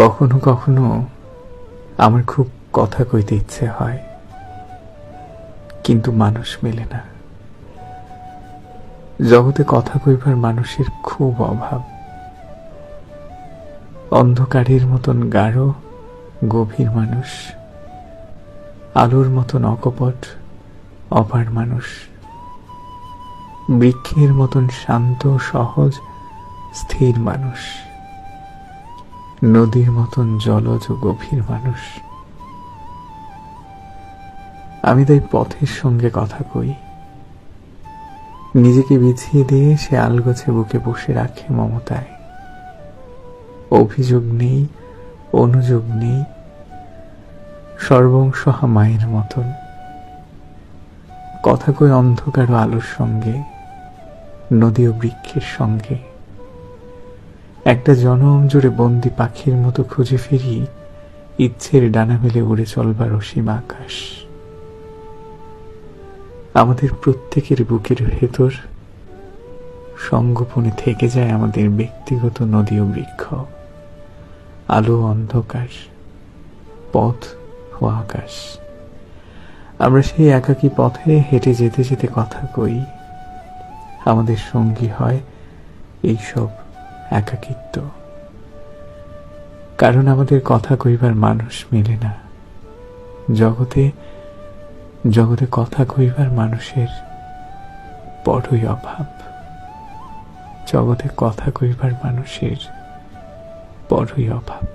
কখনো কখনো আমার খুব কথা কইতে ইচ্ছে হয়, কিন্তু মানুষ মেলে না। জগতে কথা কইবার মানুষের খুব অভাব। অন্ধকারের মতন গাঢ়, গভীর মানুষ, আলোর মতন অকপট, অপার মানুষ। বৃক্ষের মতন শান্ত, সহজ, স্থির মানুষ। নদীর মতন জলজ গভীর মানুষ। আমি তাই পথের সঙ্গে কথা কই। নিজেকে বিছিয়ে দিয়ে সে আলগোছে বুকে বসে রাখে মমতায়। অভিযোগ নেই, অনুযোগ নেই সর্বংসহা মায়ের মতন। কথা কই অন্ধকার ও আলোর সঙ্গে, নদী ও বৃক্ষের সঙ্গে। একটা জনম জুড়ে বন্দি পাখির মতো খুঁজে ফিরি, ইচ্ছের ডানা মেলে উড়ে চলবার অসীম আকাশ। আমাদের প্রত্যেকের বুকের ভেতর সঙ্গোপনে থেকে যায় আমাদের ব্যক্তিগত নদী ও বৃক্ষ। আলো অন্ধকার, পথ ও আকাশ। আমরা সেই একাকী পথে হেঁটে যেতে যেতে কথা কই, আমাদের সঙ্গী হয় এইসব একাকিত্ব। কারণ আমাদের কথা কইবার মানুষ মেলে না। জগতে জগতে কথা কইবার মানুষের বড়ই অভাব। জগতে কথা কইবার মানুষের বড়ই অভাব।